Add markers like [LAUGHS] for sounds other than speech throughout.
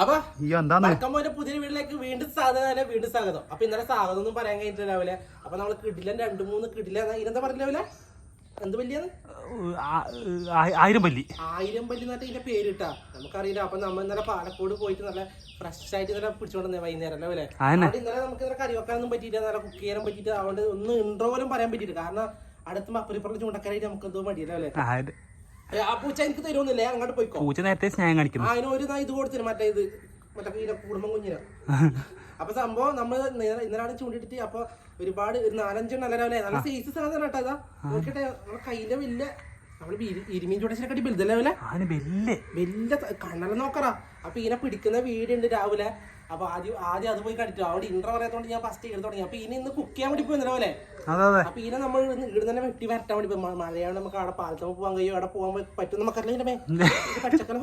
അപ്പൊ പുതിയ വീട്ടിലേക്ക് വീണ്ടും സ്വാഗതം വീണ്ടും സ്വാഗതം. അപ്പൊ ഇന്നലെ സ്വാഗതം ഒന്നും പറയാൻ കഴിഞ്ഞിട്ട് രാവിലെ. അപ്പൊ നമ്മൾ കിടിലൻ രണ്ടു മൂന്ന് കിടില ഇതെന്താ പറഞ്ഞില്ല രാവിലെ? എന്ത് പല്ലിയാണ് ആയിരം പല്ലി. ആയിരം പല്ലി എന്നിട്ട് ഇതിന്റെ പേരിട്ടാ. നമുക്കറിയില്ല. അപ്പൊ നമ്മൾ ഇന്നലെ പാലക്കോട് പോയിട്ട് നല്ല ഫ്രഷ് ആയിട്ട് ഇന്നലെ പിടിച്ചോണ്ട് വൈകുന്നേരം അല്ലേ. ഇന്നലെ നമുക്ക് ഇന്നലെ കറി വെക്കാനൊന്നും പറ്റിയില്ല. നല്ല കുക്ക് ചെയ്യാനും പറ്റിയിട്ട് അതുകൊണ്ട് ഒന്നും ഇൻട്രോ പോലും പറയാൻ പറ്റിയില്ല. കാരണം അടുത്ത അപ്പുറപ്പുറം ചൂണ്ടക്കാരായിട്ട് നമുക്ക് എന്തോ മടിയല്ലേ ആ, പൂച്ച എനിക്ക് തരുമെന്നില്ലേ അങ്ങോട്ട് പോയിക്കോ. പൂച്ച നേരത്തെ സ്നേഹം കാണിക്കുന്നു. അതിന് ഒരു ഇത് കൊടുത്തിന്. മറ്റേ ഇത് മറ്റേ ഇതിന്റെ കുടുംബം കുഞ്ഞിന്. അപ്പൊ സംഭവം നമ്മൾ ഇന്നലാണ് ചൂണ്ടിട്ടിട്ട് അപ്പൊ ഒരുപാട് ഒരു നാലഞ്ചെണ്ണം നല്ല രാവിലെ. നല്ല സൈസ് സാധനം കേട്ടോ ഇതാ. നോക്കട്ടെ നമ്മളെ കയ്യിലെ വലിയ നമ്മൾ ഇരുമീൻ ചൂടച്ചിനെക്കാട്ടി വലുതല്ലേ കണ്ണല വലിയ. ത- നോക്കറാ. അപ്പൊ ഇങ്ങനെ പിടിക്കുന്ന വീടുണ്ട് രാവിലെ. അപ്പൊ ആദ്യം ആദ്യം അത് പോയി കടിച്ചു അവിടെ ഇൻട്രോ പറയാത്തോണ്ട് ഞാൻ ഫസ്റ്റ് ചെയ്ത് തുടങ്ങി. അപ്പൊ ഇനി ഇന്ന് കുക്ക് ചെയ്യാൻ വേണ്ടി പോയി പോലെ അപ്പൊ ഇനി നമ്മൾ ഇവിടെ തന്നെ വെട്ടി വരട്ടാൻ വേണ്ടി പോയി. മഴയാണ് നമുക്ക് അവിടെ പാലത്തമ്മ പോകാൻ കഴിയും. അവിടെ പോകാൻ പറ്റും നമുക്കറിയില്ല പച്ചക്കറി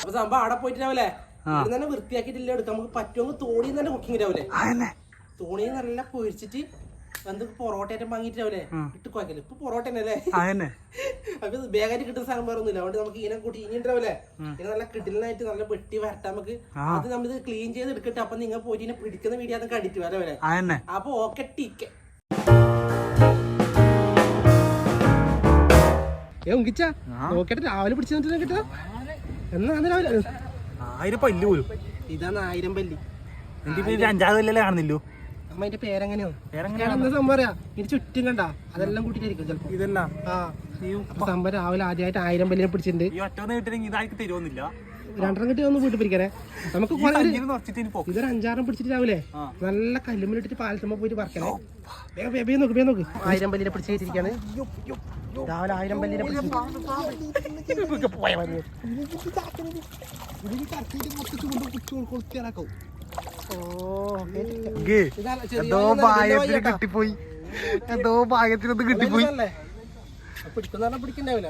അപ്പൊ സംഭവം അവിടെ പോയിട്ട് രാവിലെ ഇവിടെ തന്നെ വൃത്തിയാക്കിയിട്ടില്ല എടുക്കാം നമുക്ക് പറ്റുമെങ്കിൽ തോണിയിൽ തന്നെ കുക്കിംഗ് രാവിലെ തോണിയിൽ നല്ല പൊരിച്ചിട്ട് രാവിലെ ഇട്ട് കുഴക്കൽ. ഇപ്പൊ പൊറോട്ട തന്നെ അല്ലേ അതന്നെ. അപ്പൊ വേഗമായിട്ട് കിട്ടുന്ന സാധനം വേറെ ഒന്നുമില്ല അതുകൊണ്ട് നമുക്ക് ഇതിനെ കൂട്ടി ഇനി ഉണ്ടാവില്ലേ ഇതിനെ നല്ല കിടിലനായിട്ട് നല്ല വെട്ടി വരട്ടാൻ നമുക്ക്. അത് നമ്മളിത് ക്ലീൻ ചെയ്ത് എടുക്കട്ടെ. അപ്പൊ നിങ്ങൾ പോയിട്ട് ഇതിനെ പിടിക്കുന്ന വീഡിയോ അത് കണ്ടിട്ട് വരെ വരെ അതന്നെ. അപ്പൊ ഓക്കെ ടീക്കെ. ഏ ഉങ്കിച്ച നോക്കട്ടെ രാവിലെ പിടിച്ചു കേട്ടോ എന്നാ രാവിലെ ആയിരം പല്ല് പോലും. ഇതാണ് ആയിരം പല്ലി. അഞ്ചാറ് കാണുന്നില്ലോ? അമ്മ അതിന്റെ പേരെങ്ങനെയോ? പേരെങ്ങനെയാണ്? സംഭവം അറിയാ ഇനി ചുറ്റും കണ്ട. അതെല്ലാം കൂട്ടിട്ടായിരിക്കും ചിലപ്പോ. ഇതല്ല ആ. സംഭവം രാവിലെ ആദ്യമായിട്ട് ആയിരം പല്ലിനെ പിടിച്ചിട്ടുണ്ട്. രണ്ടെണ്ണം കിട്ടി ഒന്ന് വീട്ടിൽ പിടിക്കണേ. നമുക്ക് ഇതൊരു അഞ്ചാറും പിടിച്ചിട്ട് രാവിലെ നല്ല കല്ലുമ്മിലിട്ടിട്ട് പാലത്തുമ്പോ പോയിട്ട് പറക്കണേ വേഗം നോക്ക് വേഗം നോക്ക്. ആയിരം പല്ലിനെ പിടിച്ച് കയറ്റിരിക്കാണ് രാവിലെ ആയിരം പല്ലിനെ പിടിച്ച് പോയ മതി എന്തോ ഭാഗ്യത്തിന്. കിട്ടിപ്പോയി. എന്തോ കിട്ടിപ്പോയി.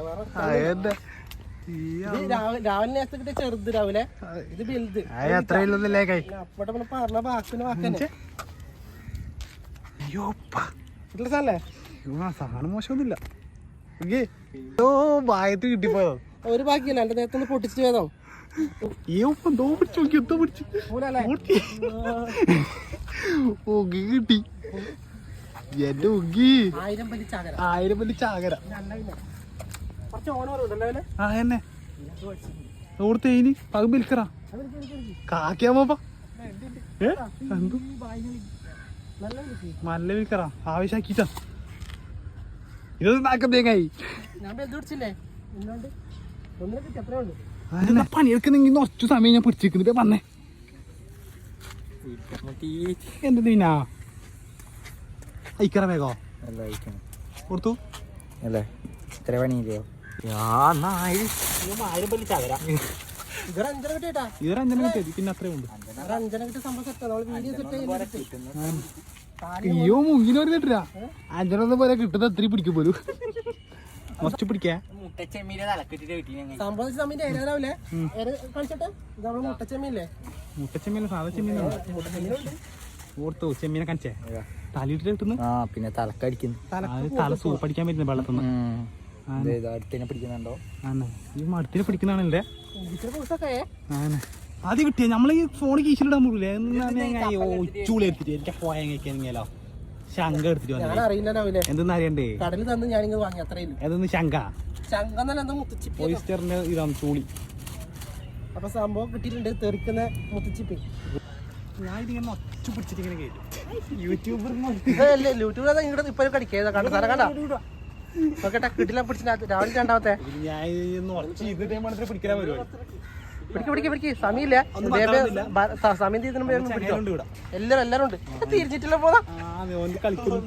വേറെ അതന്നെ ഇത് രാവിലെ രാവിലെ നേരത്തെ കിട്ടിയ ചെറുത് രാവിലെ. ഇത് വലുത്. കൈ? അപ്പോട്ടെ പറഞ്ഞ വാക്കിന് വാക്കന്നെ. സാധനം മോശമൊന്നുമില്ല. ഭാഗ്യത്തിന് ഒരു ബാക്കിയല്ല എന്റെ നേരത്തെ ഒന്ന് പൊട്ടിച്ചിട്ട് വേദം എന്തോ പിടിച്ചു നോക്കി എന്തോ പിടിച്ചു. ഒഗി കിട്ടി. എന്റെ ഒഗി ആയിരം പല്ലി ചാകര. ആ എന്നെ. ഓർത്ത് ഇനി വിൽക്കറ. കാക്കിയാമ്മ ഏ? എന്തു? നല്ല വിളിച്ച്. മല്ല വിൽക്കറ. ആവശ്യാക്കിട്ടാ ഇതൊന്നും നാക്കം തേങ്ങായി. ഞാൻ പിടിച്ചില്ലേ ഒന്നിനെ എത്ര ഉണ്ട് പണിയെടുക്കുന്നെങ്കിൽ കുറച്ചു സമയം ഞാൻ പിടിച്ചിരിക്കുന്നിട്ട് വന്നേ. എന്ത് നീനാ? അയക്കറ വേഗോ? കൊടുത്തു. അല്ലേ? ഇത്ര പണിയില്ലയോ പിന്നെ അത്രയും ഉണ്ട് ഒരു അഞ്ചന കിട്ടിയ സംഭവം സെറ്റ് നമ്മൾ വീഡിയോ സെറ്റ് അയ്യോ മുങ്ങിനൊരു കിട്ടില്ല അഞ്ചെണ്ണം പോലെ കിട്ടുന്ന അത്രയും പിടിക്കും പോലും. മസ്റ്റ് പിടിക്കാ മുട്ടച്ചെമ്മീനെ തലക്കെട്ടിട്ട് കിട്ടി സംഭവം കളിച്ചോട്ടെ? നമ്മൾ മുട്ടച്ചമ്മീല്ലേ മുട്ടച്ചെമ്മീൻ സാധാ ചെമ്മീനാണ് മുട്ടച്ചമ്മീനുണ്ട് ഓർത്തോ ചെമ്മീനെ കാണിച്ചേ? തലയിട്ട് കിട്ടുന്നു ആ പിന്നെ തലക്കടിക്കുന്നു. അത് തല സൂപ്പ് അടിക്കാൻ പറ്റുന്ന വെള്ളത്തുനിന്ന് അടുത്തിനെ പിടിക്കുന്നുണ്ടോ? ഈ മടത്തിന് പിടിക്കുന്നതാണല്ലേ? ആദ്യം കിട്ടിയ നമ്മളീ ഈ ഫോണിൽ കീശിലിടാൻ പോകില്ലേ ചൂള എടുത്തിട്ട് എനിക്ക് പോയാൽ കഴിക്കാനെങ്കിലോ ശങ്ക എടുത്തിട്ട് ഞാൻ അറിയില്ല രാവിലെ എന്തെന്ന് അറിയണ്ടേ? കടലിൽ തന്ന് ഞാനിങ്ങ് വാങ്ങി അത്രയും എന്തെന്ന് ശങ്ക ശങ്കന്നല്ല എന്താ മുത്തച്ചിപ്പി ഓയിസ്റ്ററിന്റെ ഇതാണ് ചൂളി അപ്പൊ സംഭവം കിട്ടിയിട്ടുണ്ട് തെറിക്കുന്ന മുത്തച്ചിപ്പി. ഞാൻ ഇതിങ്ങനെ ഒച്ച പിടിച്ചിട്ട് ഇങ്ങനെ കേട്ടു യൂട്യൂബർ ഇതല്ലേ യൂട്യൂബിൽ ഇങ്ങോട്ട് ഇപ്പൊ കടിക്കുക കണ്ട? സാധനം കണ്ട? നോക്കട്ടെ കിട്ടില്ല പിടിച്ചിട്ട് രാവിലെ രണ്ടാമത്തെ. ഞാൻ പിടിക്കാൻ പരിപാടി. പിടിക്ക് പിടിക്ക് പിടിക്ക്. സമയമില്ല. സമയം തീരുന്ന എല്ലാരും എല്ലാരും ഉണ്ട്. തിരിച്ചിട്ടില്ല പോതാ ആ ഓന് കളിക്കുന്നു.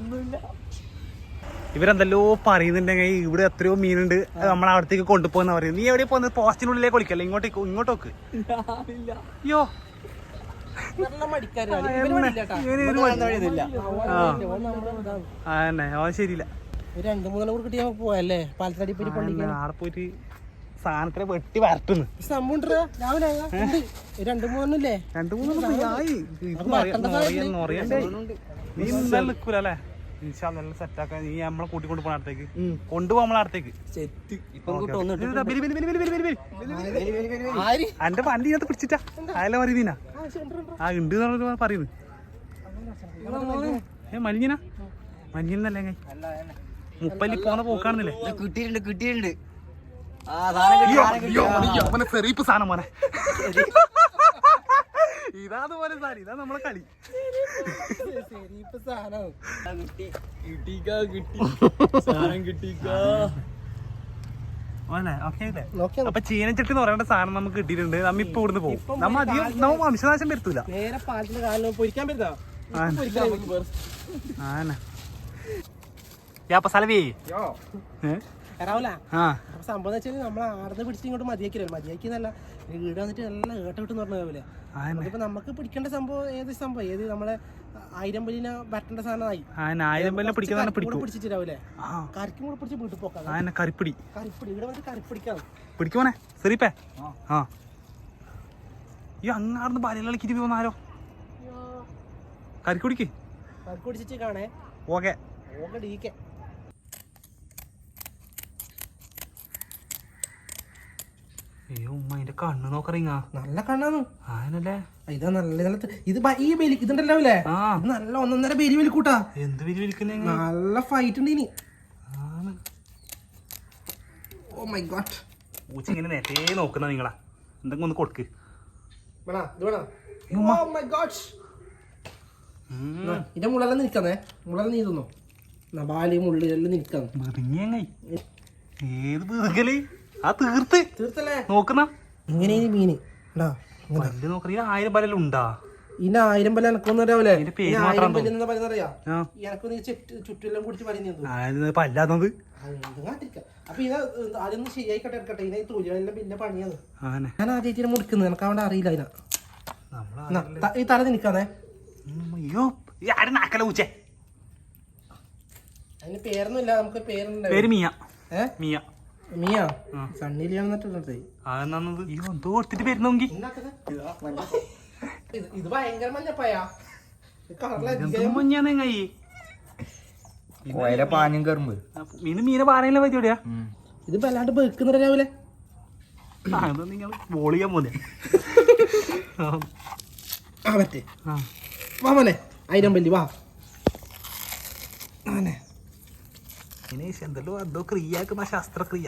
ഇവരെന്തല്ലോ പറയുന്നുണ്ടെങ്കിൽ ഇവിടെ എത്രയോ മീനുണ്ട്. നമ്മളെ അവിടത്തേക്ക് കൊണ്ടുപോകുന്ന പറയുന്നത്. നീ എവിടെ പോകുന്നത്? പോസ്റ്റിനുള്ളിലേക്ക് ഒളിക്കല്ലേ ഇങ്ങോട്ടേക്ക് ഇങ്ങോട്ടോക്ക് അയ്യോ. ശരിയില്ല. രണ്ടു മൂന്നാലും കൂടി കിട്ടിയാ പോയല്ലേ പാലത്തടി പോയിട്ട് സാധനത്തിനെ വെട്ടി വരട്ടുന്നു. രണ്ടു മൂന്നെണ്ണല്ലേ? രണ്ടു മൂന്ന് അറിയണ്ടേ നീ ഇന്നലെ നിൽക്കൂല അല്ലേ? ഇൻഷാ അല്ലാ എല്ലാം സെറ്റാക്കാൻ നീ നമ്മളെ കൂട്ടിക്കൊണ്ട് അടുത്തേക്ക്. നമ്മളെ അടുത്തേക്ക്. ചെത്ത്. Okay, okay. ഇതാ, ബിരി, ബിരി, ബിരി, ബിരി, ബിരി, ബിരി, ബിരി. ആര്? അന്റെ വണ്ടി ഇതിനകത്ത് പിടിച്ചിട്ടാ. അയല പറയുന്നീനാ ആ, ഉണ്ട്, പറയുന്നു. ഏ മലിഞ്ഞനാ മലിഞ്ഞനല്ലേ കൈ മുപ്പല്ലി പോണ പോക്കാണെന്നില്ലേ? കിട്ടിയിട്ടുണ്ട് കിട്ടിയിട്ടുണ്ട്. അവനെ സെറീപ്പ് സാധനം മോനെ. പോലെ ഇതാ നമ്മളെ കളി. അപ്പൊ ചീനച്ചട്ടി എന്ന് പറയേണ്ട സാധനം നമുക്ക് കിട്ടിയിട്ടുണ്ട്. നമ്മ ഇപ്പൊ ഇവിടുന്ന് പോകും നമ്മ അധികം നമ്മ വംശനാശം വരുത്തൂല. നേരെ പാലത്തിന്റെ കാലിൽ പൊരിക്കാൻ പറ്റുന്നോ. അപ്പൊ സംഭവം എന്ന് വെച്ചാൽ നമ്മൾ ആടുന്ന് പിടിച്ചിട്ട് ഇങ്ങോട്ട് മതിയാക്കില്ല മതിയാക്കിയെന്നല്ല വീട് വന്നിട്ട് നല്ല ഏട്ട വിട്ടെന്ന് പറഞ്ഞ രാവിലെ ഇപ്പൊ നമുക്ക് പിടിക്കേണ്ട സംഭവം ഏത് സംഭവം? ഏത് നമ്മളെ ആയിരം പല്ലിനെ വരട്ടേണ്ട സാധനമായി? പിടിച്ചിട്ട് രാവിലെ കറിക്കും കൂടെ പിടിച്ച് വീട്ടിൽ പോക്കാം. കറിപ്പിടി കറിപ്പിടി ഇവിടെ വന്നിട്ട് കറിപ്പിടിക്കാം പിടിക്കുമോനെ സെറിപ്പേ. ആ. ഈ അങ്ങാർന്ന് ബാല്യം കളിക്കിട്ട് പോന്നാരോ കറിക്ക് പിടിക്ക്. കാണേ. ഓക്കെ ഓക്കെ ഡീക്കെ അയ്യോ ഉമ്മ അതിന്റെ കണ്ണ് നോക്കറിങ്ങാ. നല്ല കണ്ണാന്ന് ആനല്ലേ ഇതാ നല്ല നല്ല ഇത് ഈ ബലി ഇതുണ്ടല്ലോ നല്ല ഒന്നൊന്നര ബലി വലിക്കൂട്ടാ. എന്ത് വിരി വിളിക്കുന്നേ നല്ല ഫൈറ്റ് ഉണ്ട് ഇനി. ഓ മൈ ഗോഡ് പൂച്ച ഇങ്ങനെ നേരത്തെ നോക്കുന്ന നിങ്ങളാ. എന്തെങ്കിലും ഒന്ന് കൊടുക്ക്. ഇത് വേണ. ഉമ്മ. ഓ മൈ ഗോഡ് ഉം. ഇതിന്റെ മുള്ളെല്ലാം നിൽക്കാന്നേ മുള്ളെല്ലാം നീ തിന്നോ നബാലി ബാലി മുള്ളി എല്ലാം നിൽക്കാന്ന് ഏത് വീർക്കൽ ആ തീർത്ത്. തീർത്തല്ലേ? നോക്കുന്ന ഇങ്ങനെ മീന് പല്ല് ആയിരം പല്ലെല്ലാം ഉണ്ടാ? ഇനി ആയിരം പല്ല് എനക്കൊന്നും അറിയാവൂലേ? ഇതിന്റെ പേര് മാത്രം ആയിരം പല്ല് എന്താ പറയുന്നത് അറിയാ? ആ. എനക്ക് നീ ചുറ്റ് ചുറ്റെല്ലാം കുടിച്ച് പറയുന്നത് ആയത് പല്ലാത്തത്. അപ്പൊ ഇത് അതൊന്ന് ശരിയായിക്കട്ടെ എടുക്കട്ടെ ഇതിനെ തൊഴിലെല്ലാം പിന്നെ പണിയാണ് ആന ഞാൻ ആദ്യമായിട്ട് മുടിക്കുന്നത് എനിക്ക് അവിടെ അറിയില്ല അതിനാ. നമ്മളാ ന്നാ, ത- ഈ തല നിൽക്കാന്നേ ഉം, അയ്യോ ആരും നാക്കല പൂച്ചേ? അതിന് പേരൊന്നുമില്ല. നമുക്ക് പേരുണ്ട്. പേര് മിയ. ഏ? മിയ. മിയ എന്തോ കൊടുത്തിട്ട് വരുന്നെങ്കിൽ ഇത് ഭയങ്കര മഞ്ഞപ്പയാ. കോയല പാഞ്ഞും മീന് മീനെ പറ്റിയോടിയാ ഇത് വല്ലാണ്ട് വെക്കുന്നുണ്ട് രാവിലെ. നിങ്ങൾ ചെയ്യാൻ പോലെ ആ. പറ്റേ വാ മോനെ ആയിരം പല്ലി വാ. ആനെ എന്തല്ലോ എന്തോ ക്രിയാക്കുന്ന ശസ്ത്രക്രിയ.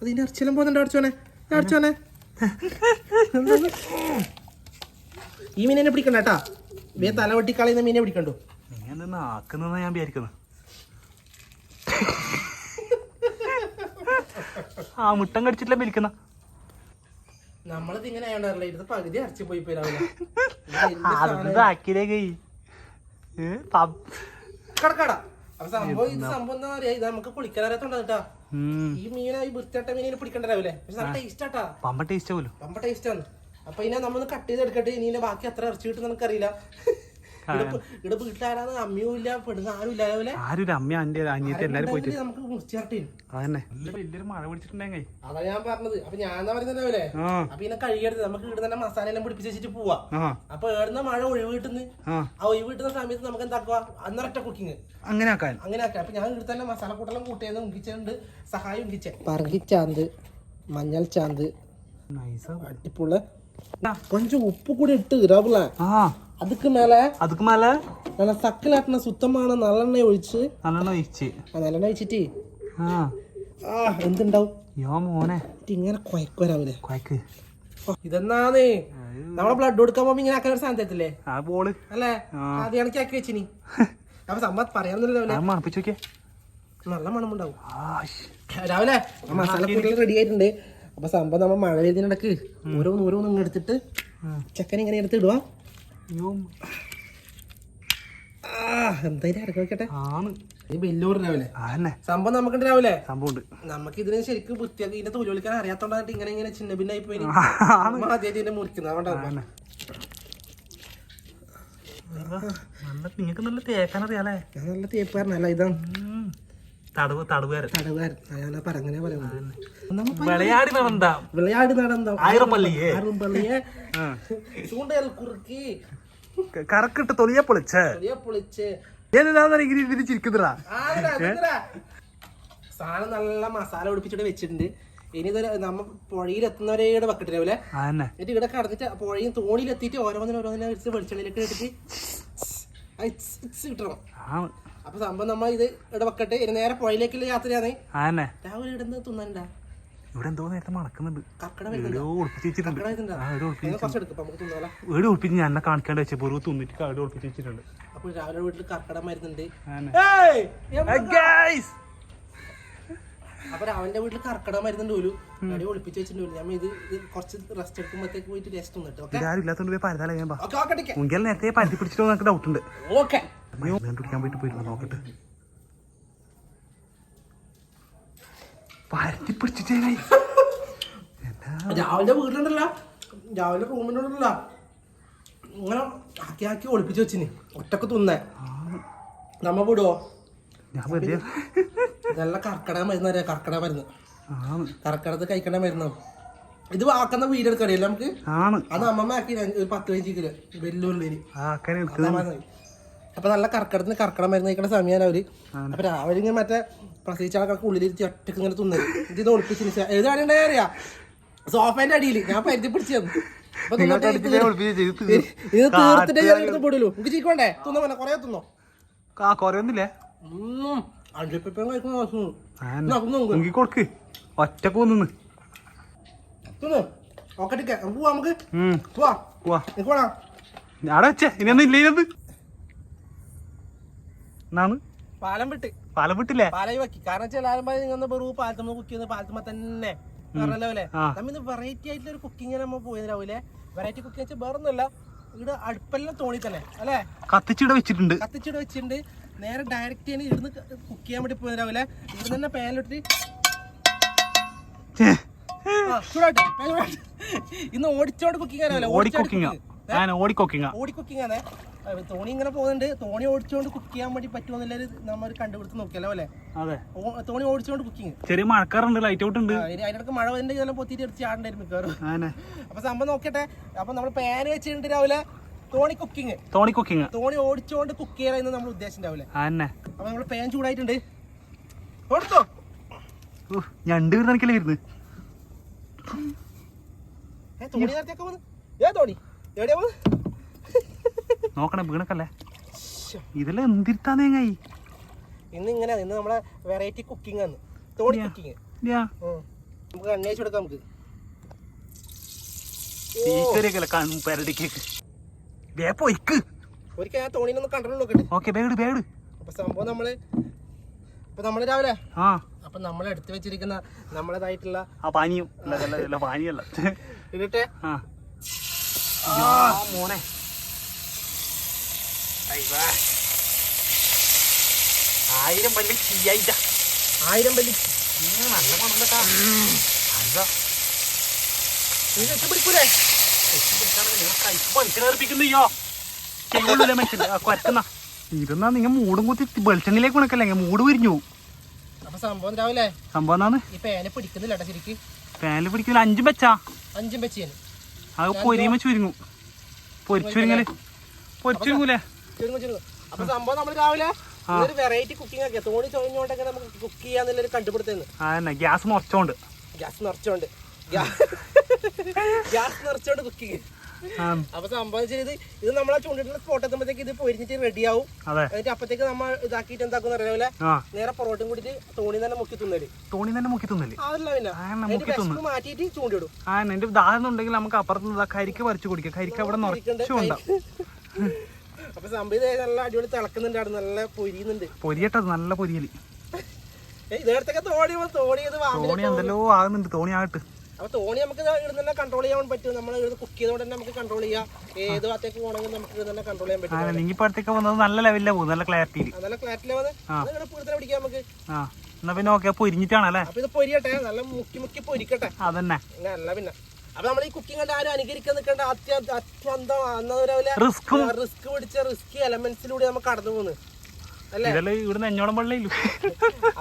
അതിന്റെ ഇറച്ചിയെല്ലാം പോകുന്നുണ്ട് അടിച്ചോനെ അടിച്ചോനെ ഈ മീനെ പിടിക്കണ്ട കേട്ടാ. വേ തല വെട്ടിക്കളയുന്ന മീനെ പിടിക്കണ്ടു? നീ ആക്കുന്ന ഞാൻ വിചാരിക്കുന്നു. ആ മുട്ടം കടിച്ചിട്ടില്ല വലിക്കുന്ന നമ്മളിത് ഇങ്ങനെ ആയോണ്ടല്ലേ ഇത് പകുതി അരച്ചു പോയി പോയി രാവിലെ. അതൊന്നും ആക്കിയില്ലേ കൈ കടക്കട. അപ്പൊ സംഭവം ഇത് സംഭവം എന്താ പറയാ ഇത് നമുക്ക് കുളിക്കാൻ അറിയാത്തോണ്ടാ കേട്ടാ. ഈ മീനെ ഈ വൃത്തിയാട്ട മീനെ പിടിക്കണ്ടാവില്ലേ? പക്ഷെ നല്ല ടേസ്റ്റ് ആട്ടാ. പമ്പ ടേസ്റ്റ് പോലും പമ്പ ടേസ്റ്റ് ആണ്. അപ്പൊ ഇതിനെ നമ്മൾ കട്ട് ചെയ്ത് എടുക്കട്ടെ ഇനി ബാക്കി എത്ര ഇറച്ചി കിട്ടും നമുക്കറിയില്ല. ഇവിടെ വീട്ടിലാരാന്ന് അമ്മയും ഇല്ല പെടുന്ന ആരും ഇല്ല അതുപോലെ ആരും അമ്മ അന്റെ അനിയത്തി എല്ലാരും പോയിട്ട്. നമുക്ക് മുറിച്ചേർട്ടേനു അതന്നെ. വലിയൊരു മഴ പിടിച്ചിട്ടുണ്ടെങ്കിൽ അതാ ഞാൻ പറഞ്ഞത്. അപ്പൊ ഞാൻ എന്താ പറയുന്നത് രാവിലെ അപ്പൊ ഇതിനെ കഴുകിയെടുത്ത് നമുക്ക് ഇവിടെ തന്നെ മസാല എല്ലാം പിടിപ്പിച്ച് വെച്ചിട്ട് പോവാ. അപ്പൊ ഏടുന്ന മഴ ഒഴിവ് ആ. ഒഴിവ് സമയത്ത് നമുക്ക് എന്താക്കുക? അന്നൊരൊറ്റ കുക്കിങ് അങ്ങനെ ആക്കാൻ. അങ്ങനെ ആക്കാം. അപ്പൊ ഞാൻ ഇവിടെ തന്നെ മസാല കൂട്ടെല്ലാം കൂട്ടിയത് ഉങ്കിച്ചുണ്ട് സഹായം ഉങ്കിച്ചേ. പറകിച്ചാന്ത് മഞ്ഞൾ ചാന്ത്. അടിപൊളി. കൊഞ്ചം ഉപ്പ് കൂടി ഇട്ട് ഇറാബിള ரவுல ആ அதுக்கு மேல അതുക്ക് മേലെ நல்ல சக்கலாட்டின சுத்தமான நல்லெண்ணெய் ஒழிச்சு നല്ലോണം ഒഴിച്ച് ആ நல்லெண்ணெய் ഒഴിച്ചിട്ട് ആ ആ എന്തുണ്ടാവും യോ മോനെ ഇത് ഇങ്ങനെ കുഴക്കുക രാവിലെ കുഴക്ക് ഇതെന്നാന്നേ നമ്മളെ ബ്ലഡ് കൊടുക്കാൻ പോകുമ്പോ ഇങ്ങനെ ആക്കാൻ ഒരു സാധനത്തില്ലേ ആ ബോള് അല്ലേ ആദ്യം കണക്കി ആക്കി വെച്ചിനി അപ്പൊ സമ്മത് പറയാനൊന്നുമില്ല രാവിലെ അത് മണപ്പിച്ച് നോക്കിയേ നല്ല മണമുണ്ടാവും ആശ്. രാവിലെ ആ മസാല കൂട്ടൽ റെഡി ആയിട്ടുണ്ട് അപ്പൊ സംഭവം നമ്മൾ മഴ പെയ്തിനിടക്ക് ഓരോന്ന് ഓരോന്ന് ഇങ്ങ് എടുത്തിട്ട് ചക്കൻ ഇങ്ങനെ എടുത്ത് ഇടുക യോ ആ എന്തായാലും ഇറക്കി നോക്കട്ടെ ആണ്. ഈ ബെല്ലൂർ രാവിലെ ആന്നെ സംഭവം നമുക്കുണ്ട് രാവിലെ? സംഭവം ഉണ്ട്. നമുക്ക് ഇതിന് ശരിക്കും വൃത്തിയാക്കി ഇതിന്റെ തൊലി വിളിക്കാൻ അറിയാത്തോണ്ടായിട്ട് ഇങ്ങനെ ഇങ്ങനെ ചിന്ന ഭിന്നായി പോയി. ആദ്യമായിട്ട് ഇതിനെ മുറിക്കുന്നത്. അതുകൊണ്ടാണ് നല്ല നിങ്ങക്ക് നല്ല തേക്കാൻ അറിയാലേ ഞാൻ നല്ല തേപ്പുകാരനല്ല ഇതാണ് ഉം. തടവ് തടവുകാരൻ തടവുകാരൻ ഞാൻ പറയുന്നത് വിളയാടി വിളയാട് ആയിരം പള്ളിയേ പള്ളിയെ കുറുക്കി. കറക്കിട്ട് തൊലിയെ പൊളിച്ച്. പൊളിച്ചേ. സാധനം നല്ല മസാല ഒടിപ്പിച്ചിട്ട് വെച്ചിട്ടുണ്ട്. ഇനി ഇത് നമ്മ പുഴയിൽ എത്തുന്നവരെ വെക്കട്ടില്ലേ പോലെ? എന്നിട്ട് ഇവിടെ കടന്നിട്ട് പുഴയും തോണിയിൽ എത്തിയിട്ട് ഓരോന്നിനും ഓരോന്നിനെ വെളിച്ചെണ്ണയിലേക്ക് ഇട്ടിട്ട് കിട്ടണം. അപ്പൊ സംഭവം നമ്മൾ ഇത് ഇവിടെ വെക്കട്ടെ ഇനി നേരെ പുഴയിലേക്കുള്ള യാത്രയാണ്. രാവിലെ ഇടുന്ന് തിന്നാനുണ്ടാ? ഇവിടെ എന്തോ നേരത്തെ മണക്കുന്നുണ്ട്. വീട് ഒളിപ്പിച്ച് ഞാൻ കാണിക്കാണ്ട് വെച്ച. വെറു തിന്നിട്ട് കാട് ഒളിപ്പിച്ച് വെച്ചിട്ടുണ്ട്. അപ്പൊ രാവിലെ വീട്ടിൽ കർക്കട മരുന്നുണ്ട് അപ്പൊ അവന്റെ വീട്ടിൽ കർക്കട മരുന്നുണ്ട് ഒരു അടി ഒളിപ്പിച്ച് വെച്ചിട്ടുണ്ട് ഞാൻ ഇത് കുറച്ച് റെസ്റ്റ് എടുക്കുമ്പോഴത്തേക്ക് പോയിട്ട് റെസ്റ്റ് ഒന്നിട്ട് ഓക്കെ? നേരത്തെ പരത്തി പിടിച്ചിട്ട് നമുക്ക് ഡൗട്ട് ഉണ്ട്. ഓക്കെ. പിടിക്കാൻ പോയിട്ട് പോയിരുന്നു നോക്കട്ടെ. പരത്തി പിടിച്ചിട്ടേ രാവിലെ വീട്ടിലുണ്ടല്ലോ. രാവിലെ റൂമിലുണ്ടല്ലോ. ഇങ്ങനെ ആക്കി ആക്കി ഒളിപ്പിച്ച് വെച്ചിന്. ഒറ്റയ്ക്ക് തിന്നേ. നമ്മ വിടുവോ? ഞാൻ നല്ല കർക്കട മരുന്ന് അറിയാം? കർക്കട മരുന്ന്. കർക്കടത്ത് കഴിക്കണ മരുന്ന്. ഇത് ആക്കുന്ന വീട് എടുക്കറിയില്ല നമുക്ക്? ആണ്. അത് അമ്മമ്മ ആക്കി ഒരു പത്ത് പതിനഞ്ച് കിലോ. വെല്ലുള്ളി അപ്പൊ നല്ല കർക്കടത്തിന് കർക്കട മരുന്ന് കഴിക്കണ സമയമാണ് അവർ. അപ്പൊ രാവിലെ ഇങ്ങനെ മറ്റേ പ്രസവിച്ച ആൾക്കാർക്ക് ഉള്ളിലിരുത്തി ഒറ്റയ്ക്ക് ഇങ്ങനെ തിന്നത് ഇത് ഒളിപ്പിച്ച് ഏത് കാര്യം അറിയാ? സോഫേന്റെ അടിയിൽ ഞാൻ പരിധി പിടിച്ചു തന്നു. ഇത് തീർ- ഇത് തീർത്തിട്ടേ ഞാൻ എടുത്ത് പെടുള്ളൂ എനിക്ക് ചീക്കോണ്ടേ? തിന്നോ കൊറേ തിന്നോ? കുറയൊന്നുമില്ലേ കൊടുക്ക് ഒറ്റയ്ക്ക് വന്നു അവിടെ വെച്ചേ. ഇനിയൊന്നും ഇല്ലേ ഇത്? എന്നാണ്? പാലം വിട്ട്. പാലം വിട്ടില്ലേ? പാലായി വെക്കി. കാരണം വെച്ചാൽ എല്ലാവരും പറയും നിങ്ങൾ വെറു പാലത്തുമ്മ കുക്ക് ചെയ്യുന്നത്. പാലത്തുമ്മ തന്നെ. പറഞ്ഞല്ലോ. വെറൈറ്റി ആയിട്ടുള്ള ഒരു കുക്കിങ് നമ്മൾ പോയത് രാവിലെ വെറൈറ്റി കുക്കിംഗ് വെച്ചാൽ വേറൊന്നുമല്ല. ഇവിടെ അടുപ്പെല്ലാം തോണി തന്നെ. അല്ലേ? കത്തിച്ചിട വെച്ചിട്ടുണ്ട്. കത്തിച്ചിട വെച്ചിട്ടുണ്ട്. നേരെ ഡയറക്റ്റ് ചെയ്യാൻ ഇവിടുന്ന് കുക്ക് ചെയ്യാൻ വേണ്ടി പോയി രാവിലെ. ഇവിടുന്ന് തന്നെ പാനിലിട്ട്. ഇന്ന് ഓടിച്ചോണ്ട് കുക്കിംഗ് ആണല്ലോ ഓടി കുക്കിംഗ് ആണ്. തോണി ഇങ്ങനെ പോകുന്നുണ്ട്. തോണി ഓടിച്ചോണ്ട് കുക്ക് ചെയ്യാൻ വേണ്ടി പറ്റുമെന്നുള്ളൊരു നമ്മൾ കണ്ടുപിടുത്ത് നോക്കിയല്ലോ അല്ലേ? അതെ. തോണി ഓടിച്ചോണ്ട് കുക്കിംഗ് ചെറിയ മഴക്കാറുണ്ട് ലൈറ്റ് ഔട്ട് ഉണ്ട്. അതിനിടക്ക് മഴ വരുന്നുണ്ടെങ്കിൽ പൊത്തിട്ട് ചാടണ്ടായിരുന്നു മിക്കവാറും. അപ്പൊ സംഭവം നോക്കട്ടെ. അപ്പൊ നമ്മൾ പാൻ വെച്ചിട്ടുണ്ട് രാവിലെ. തോണി കുക്കിംഗ് തോണി കുക്കിംഗ് തോണി ഓടിച്ചുകൊണ്ട് കുക്ക് ചെയ്യാനായിരുന്നു നമ്മൾ ഉദ്ദേശം ഉണ്ടാവില്ലേ അതന്നെ അപ്പൊ നമ്മൾ പാൻ ചൂടായിട്ടുണ്ട്. കൊടുത്തോ ഉഹ്, ഞണ്ട് വീർന്നണിക്കല്ലേ വരുന്നത്? ഏ തോണി നേരത്തെയൊക്കെ വന്ന്. ഏ തോണി. എവിടെയാ വന്ന്? നോക്കണേ വീണക്കല്ലേ. ഇതെല്ലാം എന്തിരുത്താ തേങ്ങായി ഇന്ന് ഇങ്ങനെ ഇന്ന് നമ്മളെ വെറൈറ്റി കുക്കിംഗ് ആണ്. തോണി. കുക്കിംഗ് നമുക്ക് അന്വേഷിച്ചു കൊടുക്കാം നമുക്ക്. പെരടിക്കേക്ക് വേ പൊയ്ക്ക് ഒരിക്കൽ ഞാൻ തോണിനൊന്ന് കണ്ടു നോക്കട്ടെ ഓക്കെ ബേഡ് ബേഡ് അപ്പൊ സംഭവം നമ്മൾ അപ്പൊ നമ്മൾ രാവിലെ ആ. അപ്പൊ നമ്മൾ എടുത്തു വെച്ചിരിക്കുന്ന നമ്മളതായിട്ടുള്ള ആ പാനിയും. അല്ല അല്ല അല്ല പാനിയല്ല. ഇതിട്ടെ ആ. മോനെ. ആയിരം പല്ലി ആയിരം പല്ലി നല്ല പണം കേട്ടാ ഇരുന്നാ നിങ്ങ മൂടും കുത്തി വെളിച്ചെണ്ണിലേക്ക് ഉണക്കല്ലേ മൂട് വിരിഞ്ഞു പോകും. അപ്പൊ സംഭവം രാവിലെ സംഭവം എന്താണ് ഈ പിടിക്കുന്നില്ല ശരിക്ക് പാനിൽ പിടിക്കുന്ന അഞ്ചും വെച്ചാ അഞ്ചും വെച്ച് അത് പൊരിയുമ്പോ ചുരുങ്ങും പൊരിച്ചുരുങ്ങൽ പൊരിച്ചുരുങ്ങൂലേ ചുരുങ്ങും ചുരുങ്ങും അപ്പൊ സംഭവം നമ്മൾ വെറൈറ്റി കുക്കിംഗ് ഒക്കെ തോണി നമുക്ക് കുക്ക് ഗ്യാസ് നിറച്ചോണ്ട് ഗ്യാസ് നിറച്ചോണ്ട് ഗ്യാസ് നിറച്ചോണ്ട് കുക്കിങ് ആ, അപ്പൊ സംഭവം ചെയ്ത് ഇത് നമ്മളെ ചൂണ്ടിട്ടുള്ള സ്പോട്ട് എത്തുമ്പോഴത്തേക്ക് ഇത് പൊരിഞ്ഞിട്ട് റെഡിയാവും എന്നിട്ട് അപ്പത്തേക്ക് നമ്മൾ ഇതാക്കിയിട്ട് എന്താക്കുന്ന അറിയാവില്ല നേരെ പൊറോട്ടും കൂടിയിട്ട് തോണി തന്നെ മുക്കി തിന്നൽ. തോണി തന്നെ മുക്കി തിന്നൽ. അതല്ല മാറ്റിയിട്ട് ചൂണ്ടിടും. ആ എന്റെ ദാഹം ഉണ്ടെങ്കിൽ നമുക്ക് അപ്പുറത്ത് കരിക്ക് വരച്ചു കുടിക്കാം. കരിക്ക് അവിടെ നിറച്ചുണ്ടാവും അപ്പൊ സംഭവം നല്ല അടിപൊളി തിളക്കുന്നുണ്ട് അവിടെ. നല്ല പൊരിയുന്നുണ്ട്. പൊരിയട്ടത് നല്ല പൊരിയൽ. ഇതേടത്തൊക്കെ തോണി തോണി തോണി എന്തല്ലോ ആകുന്നുണ്ട്. തോണി ആകട്ട്. അപ്പൊ തോണി നമുക്ക് ഇവിടെ തന്നെ കൺട്രോൾ ചെയ്യാൻ പറ്റും. നമ്മൾ ഇവിടെ കുക്ക് ചെയ്തുകൊണ്ട് തന്നെ നമുക്ക് കൺട്രോൾ ചെയ്യാം. ഏത് ഭാഗത്തേക്ക് പോകണമെങ്കിൽ നമുക്ക് ഇവിടെ തന്നെ കൺട്രോൾ ചെയ്യാൻ പറ്റും. നിങ്ങൾ ഇപ്പഴത്തേക്ക് വന്നത് നല്ല ലെവലിലാണ് പോകുന്നത്. നല്ല ക്ലാരിറ്റി നല്ല ക്ലാരിറ്റി വന്ന് ആ. ഇവിടെ കൂടുതൽ പിടിക്കാം നമുക്ക്? എന്നാ പിന്നെ ഓക്കെ പൊരിഞ്ഞിട്ടാണല്ലേ അപ്പൊ ഇത് പൊരിയട്ടെ. നല്ല മുക്കി മുക്കി പൊരിക്കട്ടെ. അതന്നെ. നല്ല അല്ല പിന്നെ. അപ്പൊ നമ്മൾ ഈ കുക്കിംഗ് കണ്ട് ആരും അനുകരിക്കാൻ നിൽക്കേണ്ട അത്യ അത്യന്തം റിസ്ക്കും റിസ്ക് പിടിച്ച റിസ്ക് എലമെന്റ്സിലൂടെ നമ്മൾ കടന്നു പോകുന്നു. അല്ലേ ഇതെല്ലാം ഇവിടുന്ന് എഞ്ഞോളം വെള്ളയില്ലു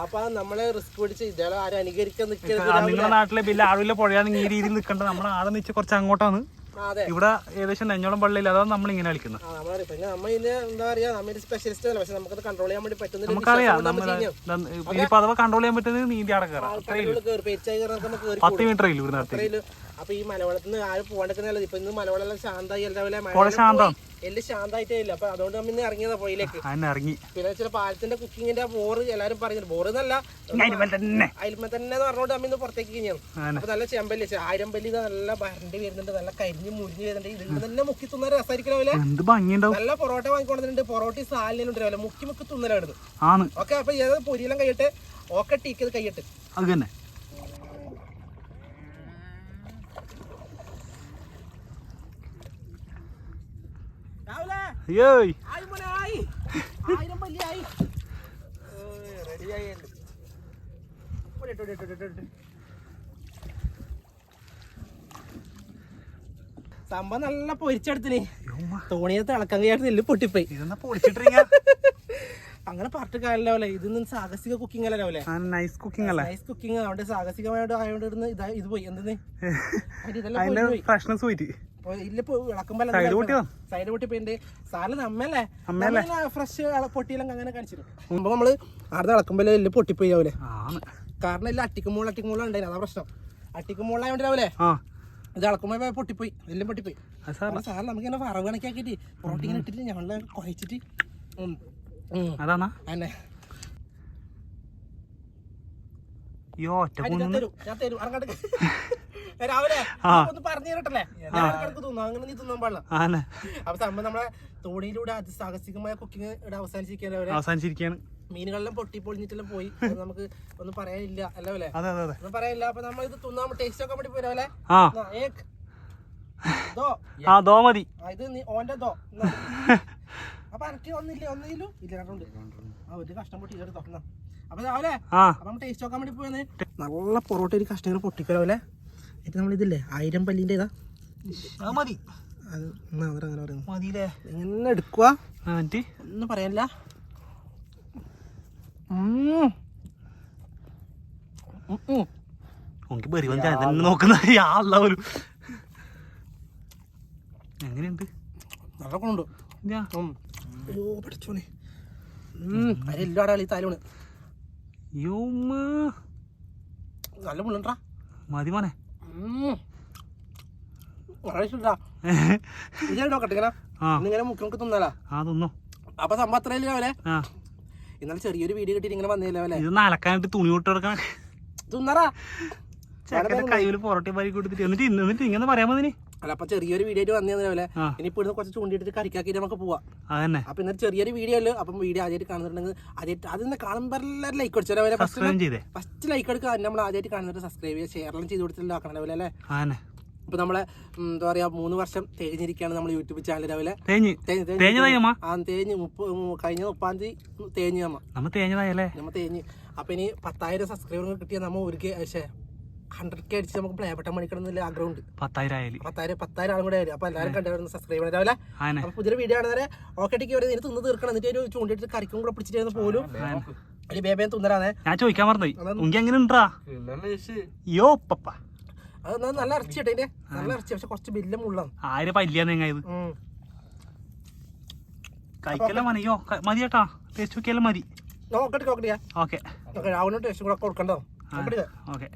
അപ്പൊ നമ്മളെ റിസ്ക് പിടിച്ച് ഇതേളെ ആരും അനുകരിക്കാൻ നിൽക്കരുത് നിങ്ങളുടെ നാട്ടിലെ ബില്ല് ആഴില്ല പുഴയാന്ന് ഈ രീതിയിൽ നിൽക്കണ്ട നമ്മുടെ ആടെ നിച്ച് കുറച്ച് അങ്ങോട്ടാണ്. ഇവിടെ ഏകദേശം നെഞ്ഞോളം പള്ളിയിൽ അതാണ് നമ്മൾ ഇങ്ങനെ കളിക്കുന്നത് നമുക്കറിയാം. ഇനിയിപ്പോ അഥവാ കൺട്രോൾ ചെയ്യാൻ പറ്റുന്നത് നീന്തി അടക്കാറ് പത്ത് മീറ്റർ ഇല്ല ഇവിടെ അപ്പൊ ഈ മലവെള്ളത്തിൽ നിന്ന് ആരും പോകണ്ടെന്നല്ല ഇപ്പൊ ഇന്ന് മലവെള്ളം ശാന്തമായി എല്ലാവരും ശാന്തം എല്ലാം ശാന്തമായിട്ടേ ഇല്ല അപ്പൊ അതുകൊണ്ട് നമ്മൾ ഇന്ന് ഇറങ്ങിയതാ പോയിലേക്ക് ഇറങ്ങി. പിന്നെ ചില പാലത്തിന്റെ കുക്കിങ്ങിന്റെ ബോറ് എല്ലാരും പറഞ്ഞു ബോറ് എന്നല്ല. തന്നെ. അയൽമ തന്നെ പറഞ്ഞോണ്ട് നമ്മ ഇന്ന് പുറത്തേക്ക് കഴിഞ്ഞു അപ്പൊ നല്ല ചെമ്പല്ലി ആയിരം പല്ലി നല്ല ഭരണ്ടി വരുന്നുണ്ട്. നല്ല കരിഞ്ഞ് മുരിഞ്ഞ് വരുന്നുണ്ട്. ഇതിൽ തന്നെ മുക്കി തിന്നാൻ രസമായിരിക്കും നല്ല പൊറോട്ട വാങ്ങിക്കൊണ്ടിട്ടുണ്ട് പൊറോട്ടി സാലിനുണ്ട് ഉണ്ടാവില്ല മുക്കി മുക്കി തിന്നലാണ് ആണ്. ഓക്കെ അപ്പൊ ഏതാ പൊരിയെല്ലാം കഴിയട്ടെ? ഓക്കെ ടീക്കത് കഴിയട്ടെ. അത് തന്നെ രാവിലെ അയ്യോയ് ആയി മോനെ ആയി ആയിരം പല്ലി ആയി റെഡി ആയിട്ടുണ്ട് ഇവിടെ ഇട്ടോ, ഇട്ടോ, ഇട്ടോ, ഇട്ടോ, ഇട്ടോ. സംഭവം നല്ല പൊരിച്ചെടുത്തിന്. തോണിയത് തിളക്കം കഴിയാട്ട് നെല്ല് പൊട്ടിപ്പോയി. അങ്ങനെ പറഞ്ഞിട്ട് കാര്യമല്ലേ ഇതൊന്നും സാഹസിക കുക്കിംഗ് അല്ലല്ലോ അല്ലേ നൈസ് കുക്കിംഗ് അല്ലേ? നൈസ് കുക്കിംഗ് അതുകൊണ്ട് സാഹസികമായിട്ട് ആയതുകൊണ്ട് ഇതാ ഇത് പോയി. എന്തെന്ന്? [LAUGHS] പ്രശ്നം ഇതെല്ലാം അതിന്റെ പോയി ഫ്രഷ്നസ് പോയിട്ട് ഇല്ല ഇളക്കുമ്പോ? സൈഡ് പൊട്ടി പോയിണ്ട് സാറിന് നമ്മല്ലേ അമ്മയല്ലേ? ഫ്രഷ് പൊട്ടിയിലും അങ്ങനെ കാണിച്ചിരുന്നു മുമ്പ് നമ്മൾ അവിടെ ഇളക്കുമ്പോ ഇല്ല പൊട്ടിപ്പോയി രാവിലെ ആണ്. കാരണം എല്ലാം അട്ടിക്കുമ്പോൾ അട്ടിക്കുമ്പോൾ ഉണ്ടായിരുന്നു അതാ പ്രശ്നം. അട്ടിക്കുമ്പോളായോണ്ട് രാവിലെ ഇത് ഇളക്കുമ്പോ പൊട്ടിപ്പോയി. എല്ലാം പൊട്ടിപ്പോയി. സാർ നമുക്ക് ഇങ്ങനെ വറവ് കണക്കാക്കിട്ട് പൊറോട്ട ഇങ്ങനെ ഇട്ടിട്ട് ഞങ്ങളെ കുഴച്ചിട്ട് അതാണോ? അന്നെ. ഈ ഒറ്റ ഞാൻ തരും തരും. അങ്ങോട്ട് [LAUGHS] രാവിലെ. ഒന്ന് പറഞ്ഞു തരട്ടല്ലേ കിടക്ക് തിന്നു. അങ്ങനെ നീ തിന്നാൻ പാടില്ല. അപ്പൊ സംഭവം നമ്മളെ തോണിയിലൂടെ അതിസാഹസികമായ കുക്കിംഗ് ഇവിടെ അവസാനിച്ചിരിക്കാൻ അവരെ. അവസാനിച്ചിരിക്കാണ് മീനുകളെല്ലാം പൊട്ടി പൊളിഞ്ഞിട്ടെല്ലാം പോയി. നമുക്ക് ഒന്നും പറയാനില്ല. അല്ലേ പോലെ അതെ അതെ അതെ. ഒന്നും പറയാനില്ല. അപ്പൊ നമ്മൾ ഇത് തിന്നാൻ ടേസ്റ്റ് ഒക്കെ വേണ്ടി പോരാ ദോ ആ ദോ മതി. ഇത് ഓന്റെ ദോ. അപ്പൊ എനിക്ക് ഒന്നില്ല? ഒന്നില്ലു ഇല്ല രണ്ടുണ്ട്. ആ ഒരു കഷ്ടം പൊട്ടി. എടുത്തോ എന്നാ. അപ്പൊ രാവിലെ അപ്പൊ ടേസ്റ്റ് നോക്കാൻ വേണ്ടി പോയത് നല്ല പൊറോട്ട ഒരു കഷ്ണങ്ങൾ പൊട്ടിക്കലോലെ എന്നിട്ട് നമ്മൾ ഇതില്ലേ ആയിരം പല്ലിന്റെ ഇതാ. മതി. അത് എന്നാ അങ്ങനെ പറയുന്നു. മതിയില്ലേ? എങ്ങനെ എടുക്കുക എന്നിട്ട്? ഒന്നും പറയാനില്ല തന്നെ നോക്കുന്ന ഒരു എങ്ങനെയുണ്ട്? നല്ല. അയ്യോ പഠിച്ചോനെ. താലോണ് യ്യോമ്മ. നല്ല മതി മോനെ. [LAUGHS] അപ്പൊ സംഭവം അത്രയല്ലേ ഇന്നലെ ചെറിയൊരു വീഡിയോ കിട്ടിയിട്ട് ഇങ്ങനെ വന്നില്ല രാവിലെ ഇത് നലക്കാനായിട്ട് തുണി വിട്ട് കിടക്കാൻ തിന്നറാ? ചെക്കന്റെ പൊറോട്ടി പൊറോട്ട പാരി കൊടുത്തിട്ട് എന്നിട്ട് ഇന്നിട്ട് ഇങ്ങനെ പറയാൻ മതി അല്ല അപ്പൊ ചെറിയൊരു വീഡിയോ ആയിട്ട് വന്നു പോലെ ഇനി ഇനിയിപ്പോ ഇവിടുന്ന് കുറച്ച് ചൂണ്ടിയിട്ട് കറിക്കാക്കിയിട്ട് നമുക്ക് പോവാം. അതന്നെ അപ്പൊ ഇന്നലെ ചെറിയൊരു വീഡിയോ അല്ലേ? അപ്പം വീഡിയോ ആദ്യമായിട്ട് കാണുന്നുണ്ടെങ്കിൽ ആദ്യമായിട്ട് അതിന്ന് കാണുമ്പോൾ എല്ലാവരും ലൈക്ക് അടിച്ചു രാവിലെ ഫസ്റ്റ് ഫസ്റ്റ് ലൈക്ക് എടുക്കുക. നമ്മൾ ആദ്യമായിട്ട് കാണുന്നുണ്ട് സബ്സ്ക്രൈബ് ചെയ്യുക ഷെയറെല്ലാം ചെയ്ത് കൊടുത്തിട്ടുണ്ടോ ആക്കണ രാവിലെ അല്ലേ? ഇപ്പൊ നമ്മളെ എന്താ പറയാ മൂന്ന് വർഷം തേഞ്ഞിരിക്കുകയാണ് നമ്മൾ യൂട്യൂബ് ചാനൽ രാവിലെ. തേഞ്ഞ്. കഴിഞ്ഞ മുപ്പാം തീയതി തേഞ്ഞ് നമ്മ നമ്മ തേഞ്ഞതായല്ലേ നമ്മ തേഞ്ഞ്. അപ്പൊ ഇനി പത്തായിരം സബ്സ്ക്രൈബർ കിട്ടിയ നമ്മ ഒരു പക്ഷേ ഹൺഡ്രഡ് കെ അടിച്ച് നമുക്ക് പ്ലേ ബട്ടൺ മണിക്കണം എന്നുള്ള ആഗ്രഹം ഉണ്ട് പത്തായിരം ആയാൽ പത്തായിരം പത്തായിരം ആളും കൂടെ ആയിരുന്നു അപ്പൊ എല്ലാവരും കണ്ടായിരുന്നു സബ്സ്ക്രൈബ് രാവിലെ അപ്പൊ പുതിയൊരു വീഡിയോ ആണെന്നേ ഓക്കെ ടിക്ക് വരെ തിന്ന് തീർക്കണം. എന്നിട്ട് ഒരു ചൂണ്ടിട്ട് കറിക്കും കൂടെ പിടിച്ചിട്ട് പോലും ഒരു ബേബേ തുന്നരാണേ ഞാൻ ചോദിക്കാൻ പറഞ്ഞു ഉങ്കി എങ്ങനെ ഉണ്ടാ യോ പപ്പ അത് നല്ല ഇറച്ചി കേട്ടെ നല്ല ഇറച്ചി പക്ഷെ കുറച്ച് വലിയ മുള്ളാണ്. ആര് പല്ലിയാ നിങ്ങ ഇത്. കഴിക്കല്ലേ മനയോ മതി കേട്ടാ. ടേസ്റ്റ് നോക്കിയാലും മതി. നോക്കട്ടെ നോക്കട്ടെ. ഓക്കെ അവനോട് ടേസ്റ്റ് കൂടെ കൊടുക്കണ്ടോ? ഓക്കെ